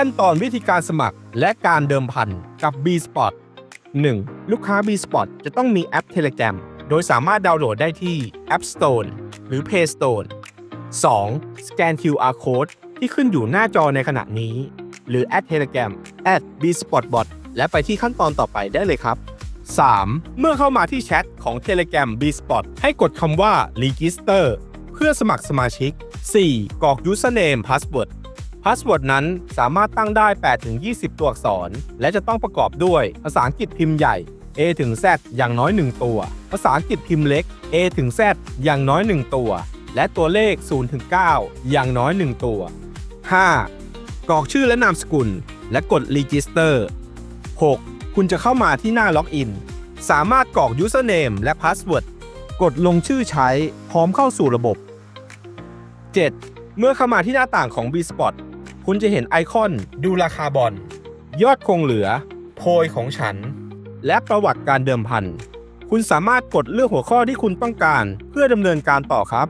ขั้นตอนวิธีการสมัครและการเดิมพันกับ B Spot 1. ลูกค้า B Spot จะต้องมีแอป Telegram โดยสามารถดาวน์โหลดได้ที่ App Store หรือ Play Store 2. สแกน QR Code ที่ขึ้นอยู่หน้าจอในขณะนี้ หรือ at Telegram at B Spot Bot และไปที่ขั้นตอนต่อไปได้เลยครับ 3. เมื่อเข้ามาที่แชทของ Telegram B Spot ให้กดคำว่า Register เพื่อสมัครสมาชิก 4. กรอก Username Password พาสเวิร์ดนั้นสามารถตั้งได้ 8-20 ตัวอักษร และจะต้องประกอบด้วยภาษาอังกฤษพิมพ์ใหญ่ A ถึง Z อย่างน้อย 1 ตัว ภาษาอังกฤษพิมพ์เล็ก A ถึง Z อย่างน้อย 1 ตัว และตัวเลข0ถึง9อย่างน้อย 1 ตัว 5. กรอกชื่อและนามสกุล และกด Register 6. คุณจะเข้ามาที่หน้าล็อกอิน สามารถกรอก Username และ Password กดลงชื่อใช้พร้อมเข้าสู่ระบบ 7. เมื่อเข้ามาที่หน้าต่างของ B-Spot คุณจะเห็นไอคอน ดูราคาบอลยอดคงเหลือ โพยของฉัน และประวัติการเดิมพัน คุณสามารถกดเลือกหัวข้อที่คุณต้องการ เพื่อดำเนินการต่อครับ